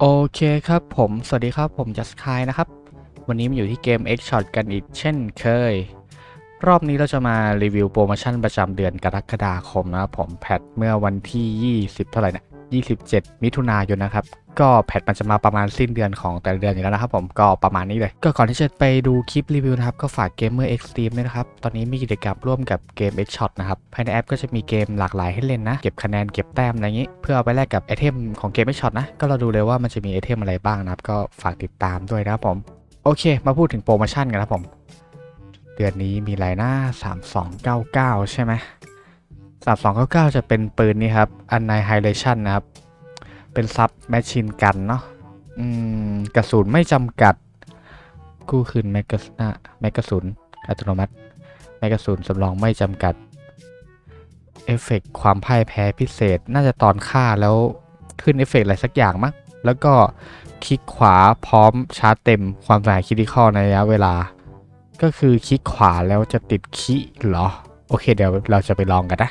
โอเคครับผม สวัสดีครับผมจัสคายนะครับ วันนี้มาอยู่ที่เกม X Shot กันอีกเช่นเคย รอบนี้เราจะมารีวิวโปรโมชั่นประจำเดือนกรกฎาคมนะครับผมแพทเมื่อวันที่ 20 เท่าไหร่นะ 27 มิถุนายนนะครับ ก็แพทมันจะมาประมาณสิ้นเดือนของแต่ละเดือนอยู่แล้วนะครับผมก็ประมาณนี้เลย ก็ก่อนที่จะไปดูคลิปรีวิวนะครับ ก็ฝาก Gamer Extreme ด้วยนะครับ ตอนนี้มีกิจกรรมร่วมกับเกม X Shot นะครับ ภายในแอปก็จะมีเกมหลากหลายให้เล่นนะ เก็บคะแนนเก็บแต้มอะไรอย่างนี้ เพื่อเอาไปแลกกับไอเทมของเกม X Shot นะ ก็เราดูเลยว่ามันจะมีไอเทมอะไรบ้างนะครับ ก็ฝากติดตามด้วยนะครับผมโอเค มาพูดถึงโปรโมชั่นกันนะครับผม เดือนนี้มีอะไรนะ3299 ใช่ไหม 3299 จะเป็นปืนนี่ครับอันไนไฮเลชันนะครับ เป็นซับแมชชีนกันเนาะอืมกระสุนไม่จำกัดกู้คืนแมกกาซนาแมกกาสุนอัตโนมัติ แมกกาสุนสำรองไม่จำกัด เอฟเฟกต์ความพ่ายแพ้พิเศษน่าจะตอนฆ่าแล้วขึ้นเอฟเฟกต์อะไรสักอย่างมั้งแล้วก็คลิกขวาพร้อมชาร์จเต็มความสายคริติคอลในระยะเวลา ก็คือคลิกขวาแล้วจะติดคิเหรอ โอเคเดี๋ยวเราจะไปลองกันนะ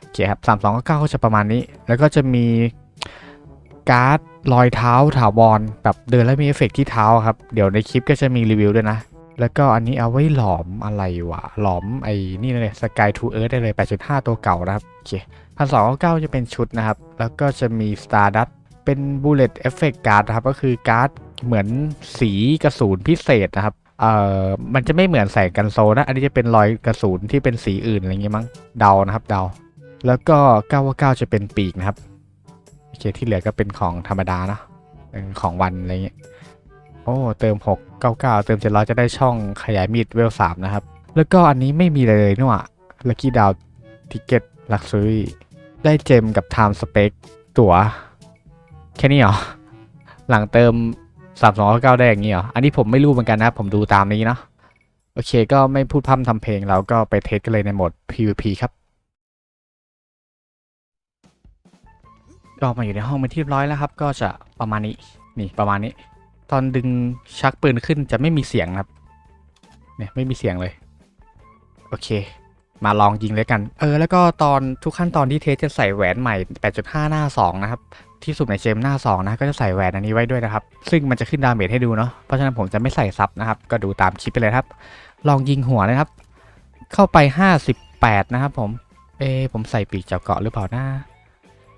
โอเคครับสามสองเก้าก็จะประมาณนี้ แล้วก็จะมีการ์ดรอยเท้าถาวรแบบเดินแล้วมีเอฟเฟกต์ที่เท้าครับ เดี๋ยวในคลิปก็จะมีรีวิวด้วยนะ แล้วก็อันนี้เอาไว้หลอมอะไรวะ หลอมไอ้นี่เลยสกายทูเอิร์ธได้เลย 8.5 ตัวเก่านะครับ โอเคพันสองเก้าจะเป็นชุดนะครับ แล้วก็จะมี Stardust เป็น Bullet Effect Card นะครับ ก็คือการ์ดเหมือนสีกระสุนพิเศษนะครับ เอ่อมันจะไม่เหมือนใส่กันโซนะ อันนี้จะเป็นรอยกระสุนที่เป็นสีอื่นอะไรเงี้ยมั้งเดานะครับเดา แล้วก็999จะเป็นปีกนะครับโอเคที่เหลือก็เป็นของธรรมดานะของวันอะไรเงี้ยโอ้เติม 699 เติม700จะได้ช่องขยายมีดเวล3นะครับ แล้วก็อันนี้ไม่มีเลยนี่หว่าลัคกี้ดาวทิเก็ตลักซ์รี่ได้เจมกับ Time Spec ตั๋ว แค่นี้เหรอ หลังเติม 3299ได้อย่างนี้เหรอ อันนี้ผมไม่รู้เหมือนกันนะผมดูตามนี้เนาะโอเคก็ไม่พูดพร่ำทำเพลงเราก็ไปเทสกันเลยในโหมด PVP ครับก็มาอยู่ในห้องเป็นที่เรียบร้อยแล้วครับ ก็จะประมาณนี้นี่ประมาณนี้ ตอนดึงชักปืนขึ้นจะไม่มีเสียงครับเนี่ยไม่มีเสียงเลย โอเค มาลองยิงเลยกัน เออ แล้วก็ตอนทุกขั้นตอนที่เทสจะใส่แหวนใหม่ 8.5 หน้า 2 นะครับ ที่สุ่มในเจมหน้า2นะก็จะใส่แหวนอันนี้ไว้ด้วยนะครับ ซึ่งมันจะขึ้นดาเมจให้ดูเนาะเพราะฉะนั้นผมจะไม่ใส่ซับนะครับ ก็ดูตามคลิปไปเลยครับ ลองยิงหัวนะครับ เข้าไป 58 นะครับผมเอผมใส่ปีกเจาะเกาะหรือเปล่านะ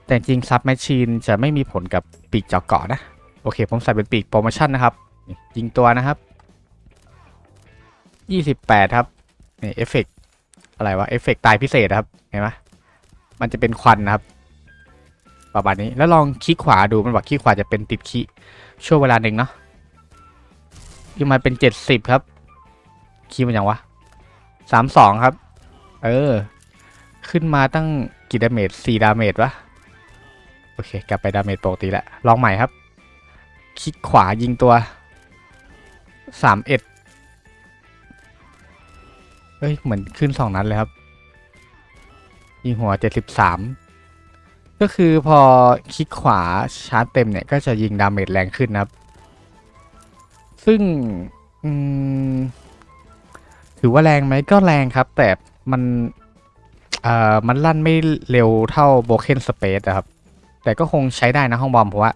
แต่จริงซับแมชชีนจะไม่มีผลกับปีกเจาะเกาะนะโอเค ผมใส่เป็นปีกโปรโมชั่นนะครับ ยิงตัวนะครับ 28 ครับนี่เอฟเฟกอะไรวะเอฟเฟกตายพิเศษครับเห็นไหมมันจะเป็นควันนะครับ ประมาณนี้แล้วลองคลิกขวาดูมันบอกคลิกขวาจะเป็นติดคีช่วงเวลาหนึ่งเนาะที่มันเป็น70ครับคีมันยังวะ32ครับ เออ ขึ้นมาตั้งกี่ดาเมจ4ดาเมจวะโอเค กลับไปดาเมจปกติแล้วลองใหม่ครับ คลิกขวายิงตัวสามเอ็ดเฮ้ย เหมือนขึ้นสองนัดเลยครับ ยิงหัวเจ็ดสิบสาม ก็คือพอคลิกขวาชาร์จเต็มเนี่ย ก็จะยิงดาเมจแรงขึ้นนะครับ ซึ่งถือว่าแรงไหมก็แรงครับ แต่มันเอ่อมันลั่นไม่เร็วเท่าโบเคนสเปซนะครับ แต่ก็คงใช้ได้นะห้องบอมเพราะว่า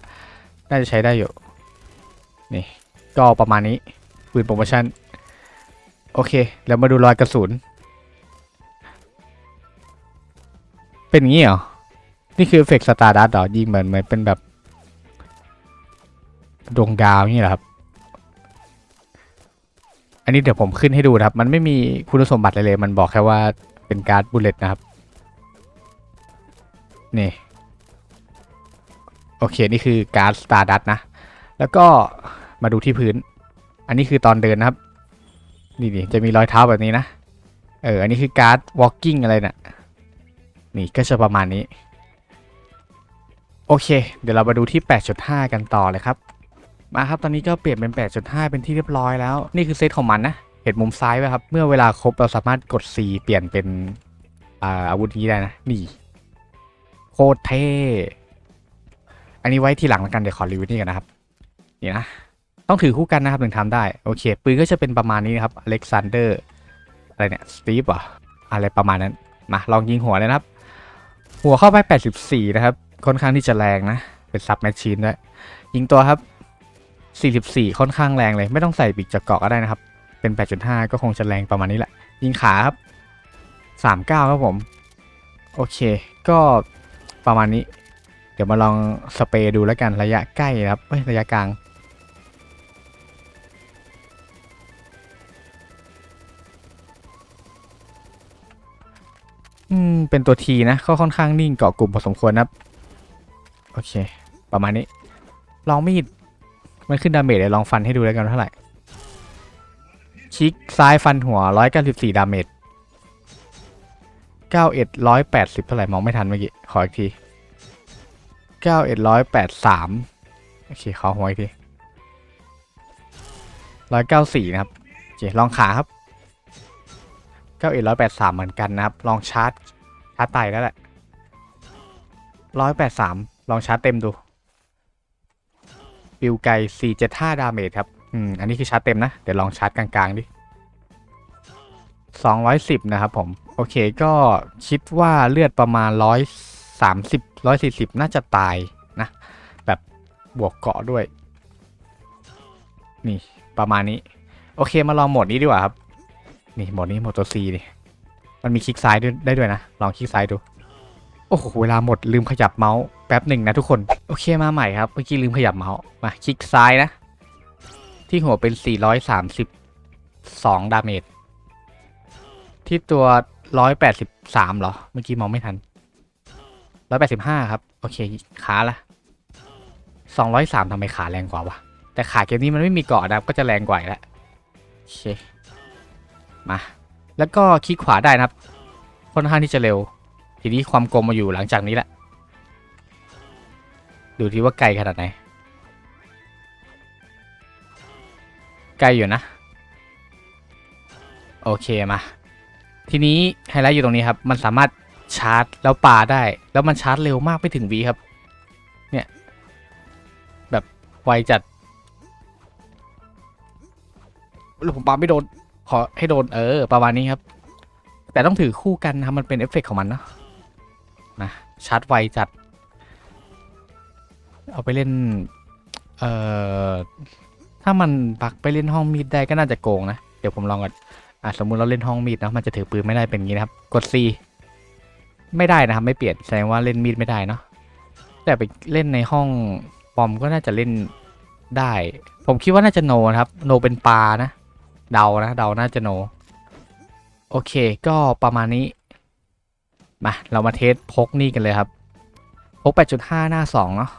น่าจะใช้ได้อยู่ นี่ ก็ประมาณนี้ปืนโปรโมชั่น โอเค แล้วมาดูรอยกระสุน เป็นอย่างนี้เหรอ นี่คือเอฟเฟกต์สตาร์ดัสหรอยิงเหมือนเหมือนเป็นแบบดวงดาวนี่แหละครับ อันนี้เดี๋ยวผมขึ้นให้ดูนะครับ มันไม่มีคุณสมบัติอะไรเลย มันบอกแค่ว่าเป็นการ์ดบุลเลตนะครับ นี่ โอเค นี่คือการ์ดสตาร์ดัตนะ แล้วก็มาดูที่พื้น อันนี้คือตอนเดินนะครับ นี่นี่จะมีรอยเท้าแบบนี้นะ เออ อันนี้คือการ์ด walking อะไรนะ่ะ นี่ก็จะประมาณนี้ โอเค เดี๋ยวเรามาดูที่ 8.5 กันต่อเลยครับ มาครับ ตอนนี้ก็เปลี่ยนเป็น 8.5 เป็นที่เรียบร้อยแล้ว นี่คือเซตของมันนะ เห็นมุมซ้ายไหมครับ เมื่อเวลาครบเราสามารถกด C เปลี่ยนเป็นอาอาวุธนี้ได้นะ นี่ โคตรเท่ อันนี้ไว้ทีหลังแล้วกัน เดี๋ยวขอรีวิวนี่กันนะครับ นี่นะ ต้องถือคู่กันนะครับถึงทำได้ โอเค ปืนก็จะเป็นประมาณนี้นะครับ อเล็กซานเดอร์ อะไรเนี่ย สตีฟอะอะไรประมาณนั้น มาลองยิงหัวเลยนะครับ หัวเข้าไป 84 นะครับ ค่อนข้างที่จะแรงนะ เป็นซับแมชชีนด้วย ยิงตัวครับ 44 ค่อนข้างแรงเลย ไม่ต้องใส่ปีกจากเกาะก็ได้นะครับ เป็น 8.5 ก็คงจะแรงประมาณนี้แหละ ยิงขาครับ 39 ครับผม โอเค ก็ประมาณนี้ เดี๋ยวมาลองสเปรย์ดูแล้วกันระยะใกล้นะครับเอ้ยระยะกลางอืมเป็นตัวทีนะก็ค่อนข้างนิ่งเกาะกลุ่มพอสมควรนะครับ โอเค ประมาณนี้ ลองมีด มันขึ้นดาเมจเลยลองฟันให้ดูแล้วกันเท่าไหร่ชิกซ้ายฟันหัว 194 ดาเมจ 91 180 เท่าไหร่ มองไม่ทันเมื่อกี้ ขออีกที 91 183 โอเค ขอหัวอีกที 194 นะครับ โอเค ลองขาครับ 91 183 เหมือนกันนะครับ ลองชาร์จชาร์จไตแล้วแหละ183 ลองชาร์จเต็มดูปิวไก่475ดาเมจครับ อืม อันนี้คือชาร์จเต็มนะ เดี๋ยวลองชาร์จกลางๆดิ210นะครับผม โอเคก็คิดว่าเลือดประมาณ130 140น่าจะตายนะ แบบบวกเกาะด้วย นี่ประมาณนี้ โอเคมาลองโหมดนี้ดีกว่าครับ นี่โหมดนี้โหมดตัว C นี่ มันมีคลิกซ้ายได้ด้วยนะ ลองคลิกซ้ายดู โอ้โหเวลาหมดลืมขยับเมาส์แป๊บหนึ่งนะทุกคนโอเคมาใหม่ครับเมื่อกี้ลืมขยับเมาส์มาคลิกซ้ายนะ ที่หัวเป็น 432 ดาเมจที่ตัว 183เหรอ เมื่อกี้มองไม่ทัน 185 ครับ โอเคขาละ 203ทำไมขาแรงกว่าวะแต่ขาเกมนี้มันไม่มีเกาะนะครับก็จะแรงกว่าแล้วโอเคมา แล้วก็คลิกขวาได้นะครับค่อนข้างที่จะเร็ว ทีนี้ความกลมมาอยู่หลังจากนี้แหละ ดูที่ว่าไกลขนาดไหน ไกลอยู่นะ โอเคมา ทีนี้ไฮไลท์อยู่ตรงนี้ครับ มันสามารถชาร์จแล้วปาได้ แล้วมันชาร์จเร็วมากไม่ถึงวีครับ เนี่ย แบบไวจัดแล้วผมปาไม่โดน ขอให้โดนเออ ประมาณนี้ครับ แต่ต้องถือคู่กันนะมันเป็นเอฟเฟกต์ของมันเนาะ นะชาร์จไวจัด เอาไปเล่น เอ่อ ถ้ามันปักไปเล่นห้องมีดได้ก็น่าจะโกงนะ เดี๋ยวผมลองก่อนอะสมมุติเราเล่นห้องมีดนะมันจะถือปืนไม่ได้เป็นอย่างนี้นะครับ กด C ไม่ได้นะครับ ไม่เปลี่ยนแสดงว่าเล่นมีดไม่ได้เนาะแต่ไปเล่นในห้องปอมก็น่าจะเล่นได้ ผมคิดว่าน่าจะโนนะครับ โนเป็นปลานะ เดานะ เดาน่าจะโน โอเค ก็ประมาณนี้ มาเรามาเทสพกนี่กันเลยครับ พก 8.5 หน้า 2 เนาะ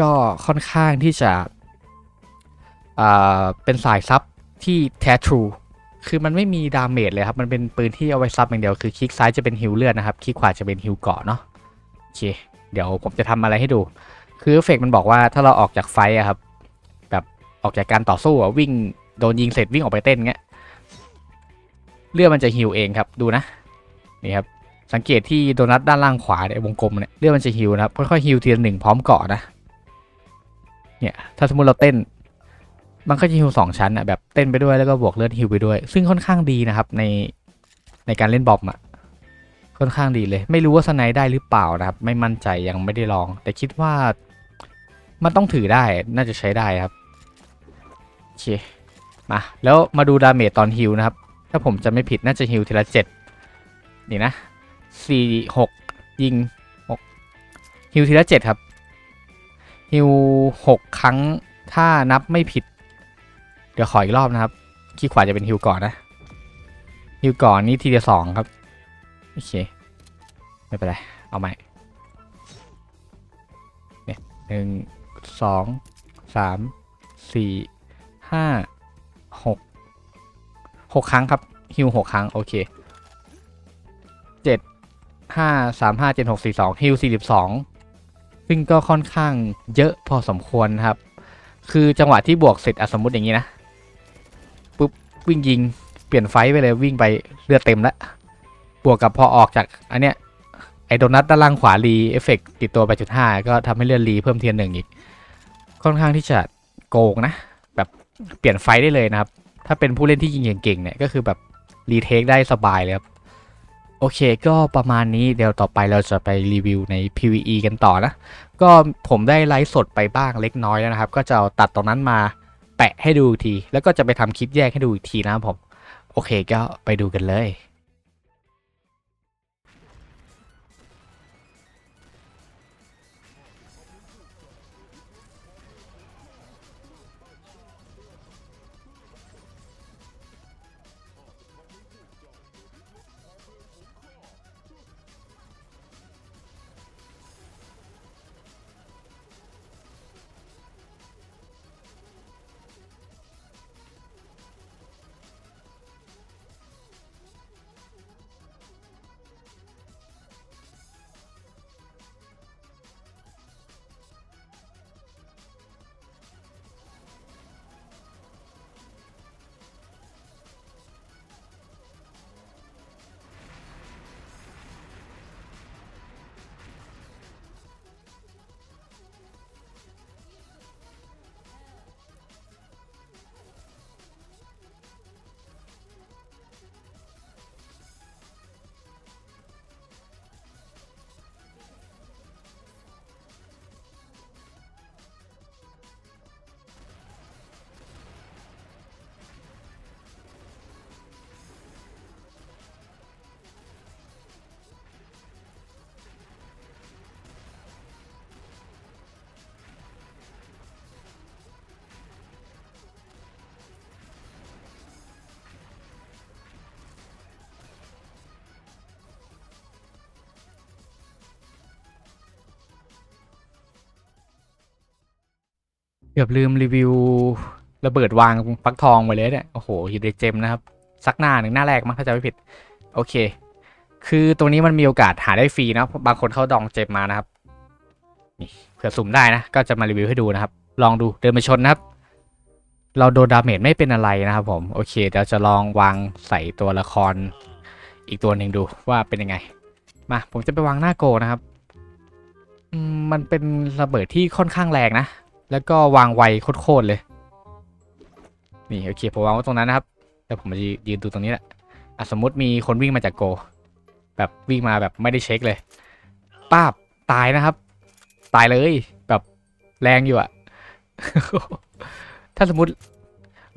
ก็ค่อนข้างที่จะอ่าเป็นสายซับที่แท้ทรูคือมันไม่มีดาเมจเลยครับ มันเป็นปืนที่เอาไว้ซับอย่างเดียว คือคลิกซ้ายจะเป็นฮิลเลือดนะครับ คลิกขวาจะเป็นฮิลเกาะเนาะ โอเค เดี๋ยวผมจะทำอะไรให้ดู คือเฟกมันบอกว่าถ้าเราออกจากไฟอะครับ แบบออกจากการต่อสู้อะวิ่งโดนยิงเสร็จวิ่งออกไปเต้นเงี้ย เลือดมันจะฮิวเองครับ ดูนะ นี่ครับ สังเกตที่โดนัทด้านล่างขวาเนี่ยวงกลมเนี่ยเลือดมันจะฮิวนะครับค่อยๆฮิวทีละหนึ่งพร้อมเกาะนะเนี่ยถ้าสมมติเราเต้น มันก็จะฮิวสองชั้นอะแบบเต้นไปด้วยแล้วก็บวกเลือดฮิวไปด้วย ซึ่งค่อนข้างดีนะครับในในการเล่นบอมอะค่อนข้างดีเลย ไม่รู้ว่าสไนด์ได้หรือเปล่านะครับ ไม่มั่นใจยังไม่ได้ลอง แต่คิดว่ามันต้องถือได้น่าจะใช้ได้ครับโอเคมาแล้วมาดูดาเมจตอนฮิวนะครับ ถ้าผมจะไม่ผิดน่าจะฮิวทีละเจ็ดนี่นะ สี่หกยิงหกฮิวทีละเจ็ดครับฮิวหกครั้งถ้านับไม่ผิด เดี๋ยวขออีกรอบนะครับขี้ขวาจะเป็นฮิวก่อนนะฮิวก่อนนี่ทีเดียวสองครับโอเคไม่เป็นไรเอาใหม่เนี่ยหนึ่งสองสามสี่ห้าหกหกครั้งครับฮิวหกครั้งโอเคเจ็ด ห้าสามห้าเจ็ดหกสี่สองฮิวสี่สิบสองซึ่งก็ค่อนข้างเยอะพอสมควรครับ คือจังหวะที่บวกเสร็จอสมมติอย่างนี้นะปุ๊บวิ่งยิงเปลี่ยนไฟไปเลยวิ่งไปเลือดเต็มแล้วบวกกับพอออกจากอันเนี้ยไอโดนัทด้านล่างขวารีเอฟเฟกติดตัวไปจุดห้าก็ทำให้เลือดรีเพิ่มเทียนหนึ่งอีก ค่อนข้างที่จะโกงนะ แบบเปลี่ยนไฟได้เลยนะครับ ถ้าเป็นผู้เล่นที่ยิงเก่งๆเนี่ยก็คือแบบรีเทคได้สบายเลยครับ โอเคก็ประมาณนี้เดี๋ยวต่อไปเราจะไปรีวิวใน PVE กันต่อนะ ก็ผมได้ไลฟ์สดไปบ้างเล็กน้อยแล้วนะครับ ก็จะเอาตัดตรงนั้นมาแปะให้ดูอีกที แล้วก็จะไปทำคลิปแยกให้ดูอีกทีนะผม โอเคก็ไปดูกันเลย เกือบลืมรีวิวระเบิดวางฟักทองไปเลยเนี่ย โอ้โหอยู่ในเจมนะครับ สักหน้าหนึ่งหน้าแรกมั้งถ้าจะไม่ผิด โอเค คือตัวนี้มันมีโอกาสหาได้ฟรีนะบางคนเขาดองเจมมานะครับนี่เผื่อสุ่มได้นะ ก็จะมารีวิวให้ดูนะครับ ลองดูเดินไปชนนะครับ เราโดนดาเมจไม่เป็นอะไรนะครับผม โอเคเดี๋ยวจะลองวางใส่ตัวละคร อีกตัวหนึ่งดูว่าเป็นยังไง มาผมจะไปวางหน้าโกนะครับ มันเป็นระเบิดที่ค่อนข้างแรงนะ แล้วก็วางไวโคตรๆเลย นี่โอเคผมวางไว้ตรงนั้นนะครับ แล้วผมมายืนดูตรงนี้แหละอะสมมติมีคนวิ่งมาจากโก แบบวิ่งมาแบบไม่ได้เช็คเลยป้าบตายนะครับ ตายเลยแบบแรงอยู่อะถ้าสมมติ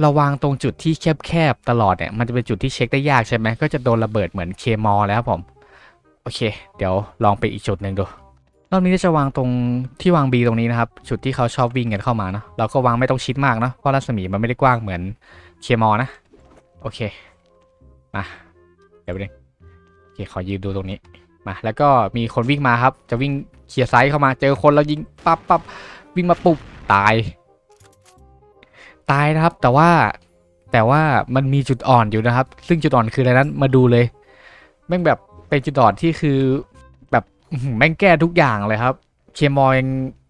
เราวางตรงจุดที่แคบๆตลอดเนี่ย มันจะเป็นจุดที่เช็คได้ยากใช่ไหมก็จะโดนระเบิดเหมือนเคมอลแล้วครับผม โอเค เดี๋ยวลองไปอีกจุดหนึ่งดู รอบนี้จะวางตรงที่วาง B ตรงนี้นะครับ จุดที่เขาชอบวิ่งกันเข้ามาเนาะเราก็วางไม่ต้องชิดมากเนาะเพราะรัศมีมันไม่ได้กว้างเหมือนเคมอนะ โอเค มาเดี๋ยวไปเลยโอเคขอยืนดูตรงนี้ มา แล้วก็มีคนวิ่งมาครับ จะวิ่งเคลียร์ไซส์เข้ามา เจอคนแล้วยิงปั๊บปั๊บวิ่งมาปุ๊บตาย ตายนะครับ แต่ว่าแต่ว่ามันมีจุดอ่อนอยู่นะครับ ซึ่งจุดอ่อนคืออะไรนั้น มาดูเลย แม่งแบบเป็นจุดอ่อนที่คือ อื้อหือแม่งแก้ทุกอย่างเลยครับ เคมอยัง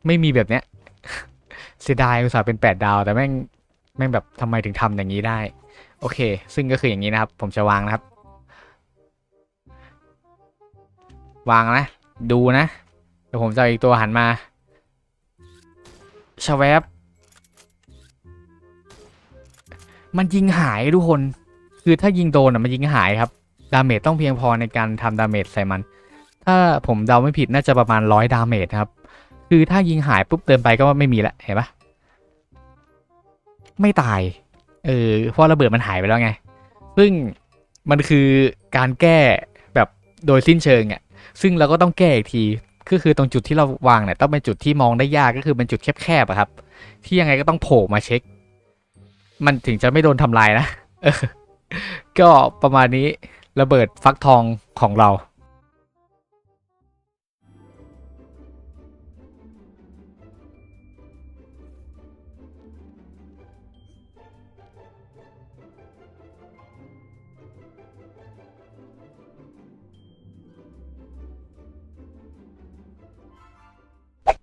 ไม่มีแบบเนี้ย เสียดายอุตส่าห์เป็น 8 ดาว แต่แม่งแม่งแบบทำไมถึงทำอย่างนี้ได้ โอเค ซึ่งก็คืออย่างนี้นะครับ ผมจะวางนะครับ วางนะ ดูนะ เดี๋ยวผมจะเอาอีกตัวหันมาชาแวบมันยิงหายทุกคน คือถ้ายิงโดนอะมันยิงหายครับ ดาเมจต้องเพียงพอในการทำดาเมจใส่มัน ถ้าผมเดาไม่ผิดน่าจะประมาณร้อยดาเมจครับ คือถ้ายิงหายปุ๊บเดินไปก็ไม่มีละเห็นปะไม่ตาย เออเพราะระเบิดมันหายไปแล้วไง ซึ่งมันคือการแก้แบบโดยสิ้นเชิงอะ ซึ่งเราก็ต้องแก้อีกทีก็คือตรงจุดที่เราวางเนี่ยต้องเป็นจุดที่มองได้ยากก็คือเป็นจุดแคบๆอะครับ ที่ยังไงก็ต้องโผล่มาเช็ค มันถึงจะไม่โดนทำลายนะก็ประมาณนี้ระเบิดฟักทองของเรา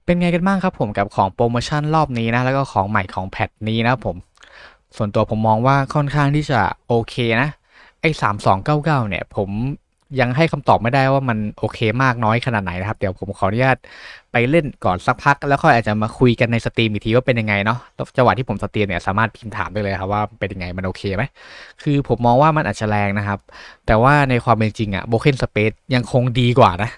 เป็นไงกันบ้างครับผมกับของโปรโมชั่นรอบนี้นะแล้วก็ของใหม่ของแพทนี้นะครับผม ส่วนตัวผมมองว่าค่อนข้างที่จะโอเคนะไอ้สามสองเก้าเก้าเนี่ย ผมยังให้คำตอบไม่ได้ว่ามันโอเคมากน้อยขนาดไหนนะครับ เดี๋ยวผมขออนุญาตไปเล่นก่อนสักพัก แล้วค่อยอาจจะมาคุยกันในสตรีมอีกทีว่าเป็นยังไงเนาะจังหวะที่ผมสตรีมเนี่ยสามารถพิมพ์ถามได้เลยครับว่าเป็นยังไงมันโอเคไหมคือผมมองว่ามันอาจจะแรงนะครับ แต่ว่าในความเป็นจริงอะโบเคนสเปซยังคงดีกว่านะ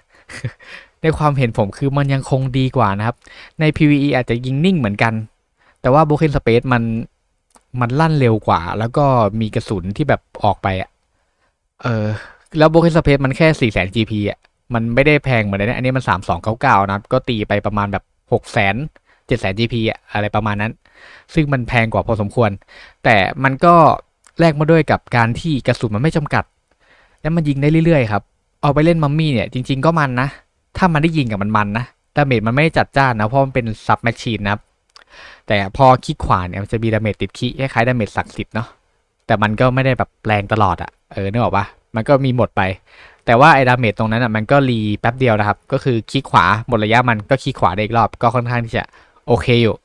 ในความเห็นผมคือมันยังคงดีกว่านะครับ ใน PVE อาจจะยิงนิ่งเหมือนกัน แต่ว่า Broken Space มันมันลั่นเร็วกว่า แล้วก็มีกระสุนที่แบบออกไปอะเออ แล้ว Broken Space มันแค่4 0 0 0 0 GP อะมันไม่ได้แพงเหมือนนนี้อันนี้มัน 3299 นะครับ ก็ตีไปประมาณแบบ6 0 0 0 0 7 0 0 0 GP อะอะไรประมาณนั้น ซึ่งมันแพงกว่าพอสมควร แต่มันก็แลกมาด้วยกับการที่กระสุนมันไม่จำกัด และมันยิงได้เรื่อยๆครับ เอาไปเล่นมัมมี่เนี่ยจริง ๆก็มันนะ ถ้ามันได้ยิงกับมันมันนะดาเมจมันไม่ได้จัดจ้านนะเพราะมันเป็นซับแมชชีนนะครับแต่พอคลิกขวาเนี่ยมันจะมีดาเมจติดคีคล้ายๆดาเมจศักดิ์สิทธิ์เนาะแต่มันก็ไม่ได้แบบแรงตลอดอะเออนึกออกปะมันก็มีหมดไป แต่ว่าไอ้ดาเมจตรงนั้นอะมันก็รีแป๊บเดียวนะครับ ก็คือคลิกขวาหมดระยะมันก็คลิกขวาได้อีกรอบก็ค่อนข้างที่จะโอเคอยู่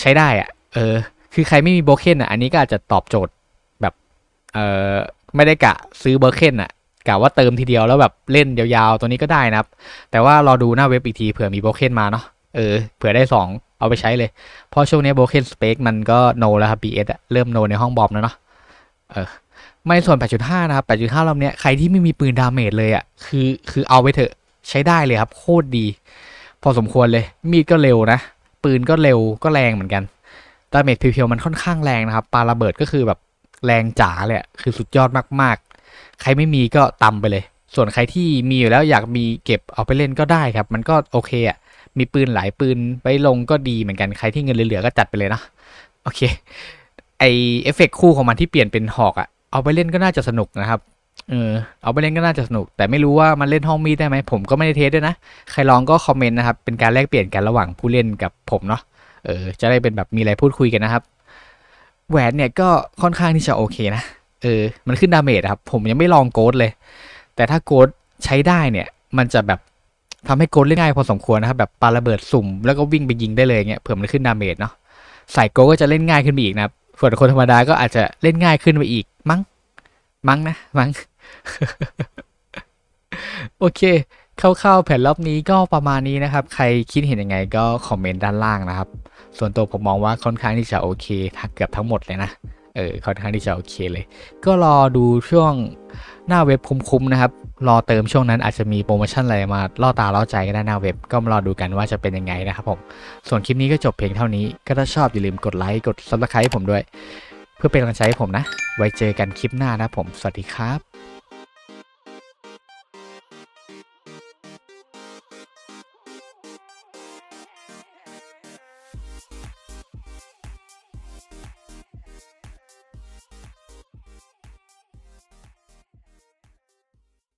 ใช้ได้อะเออ คือใครไม่มีโบเคนอะอันนี้ก็อาจจะตอบโจทย์แบบเออไม่ได้กะซื้อโบเคนอะ กะว่าเติมทีเดียวแล้วแบบเล่นยาวๆ ตัวนี้ก็ได้นะครับ แต่ว่ารอดูหน้าเว็บอีกทีเผื่อมีโบเคนมาเนาะเออเผื่อได้ 2 เอาไปใช้เลย เพราะช่วงนี้โบเคนสเป c มันก็โนแล้วครับ BS อะเริ่มโนในห้องบอมแล้วเนาะเออไม่ส่วน 8.5 นะครับ 8.5รอบเนี้ยใครที่ไม่มีปืนดาเมจเลยอะคือคือเอาไปเถอะใช้ได้เลยครับ โคตรดี พอสมควรเลย มีดก็เร็วนะ ปืนก็เร็วก็แรงเหมือนกันดาเมจเพียวๆมันค่อนข้างแรงนะครับปาระเบิดก็คือแบบแรงจ๋าเลยคือสุดยอดมากๆ ใครไม่มีก็ตำไปเลย ส่วนใครที่มีอยู่แล้วอยากมีเก็บเอาไปเล่นก็ได้ครับ มันก็โอเคอะมีปืนหลายปืนไว้ลงก็ดีเหมือนกันใครที่เงินเหลือๆก็จัดไปเลยนะโอเคไอเอฟเฟกต์คู่ของมันที่เปลี่ยนเป็นหอกอะ่ะเอาไปเล่นก็น่าจะสนุกนะครับเออเอาไปเล่นก็น่าจะสนุก แต่ไม่รู้ว่ามันเล่นห้องมีดได้ไหมผมก็ไม่ได้เทสด้วยนะ ใครลองก็คอมเมนต์นะครับ เป็นการแลกเปลี่ยนกันระหว่างผู้เล่นกับผมเนาะเออจะได้เป็นแบบมีอะไรพูดคุยกันนะครับ แหวนเนี่ยก็ค่อนข้างที่จะโอเคนะ เออ มันขึ้นดาเมจครับ ผมยังไม่ลองโกดเลย แต่ถ้าโกดใช้ได้เนี่ย มันจะแบบทำให้โกดเล่นง่ายพอสมควรนะครับ แบบปาระเบิดสุ่ม แล้วก็วิ่งไปยิงได้เลยเงี้ยเผื่อมันขึ้นดาเมจเนาะใส่โกดก็จะเล่นง่ายขึ้นไปอีกนะครับส่วนคนธรรมดาก็อาจจะเล่นง่ายขึ้นไปอีกมั้ง มั้งนะ มั้ง โอเคคร่าวๆแผนรอบนี้ก็ประมาณนี้นะครับ ใครคิดเห็นยังไงก็คอมเมนต์ด้านล่างนะครับ ส่วนตัวผมมองว่าค่อนข้างที่จะโอเคเกือบทั้งหมดเลยนะ เออค่อนข้างที่จะโอเคเลย ก็รอดูช่วงหน้าเว็บคุ้มๆนะครับ รอเติมช่วงนั้นอาจจะมีโปรโมชั่นอะไรมาล่อตาล่อใจก็ได้หน้าเว็บ ก็มารอดูกันว่าจะเป็นยังไงนะครับผม ส่วนคลิปนี้ก็จบเพียงเท่านี้ ก็ถ้าชอบอย่าลืมกดไลค์กด subscribe ให้ผมด้วย เพื่อเป็นกำลังใจให้ผมนะ ไว้เจอกันคลิปหน้านะผม สวัสดีครับ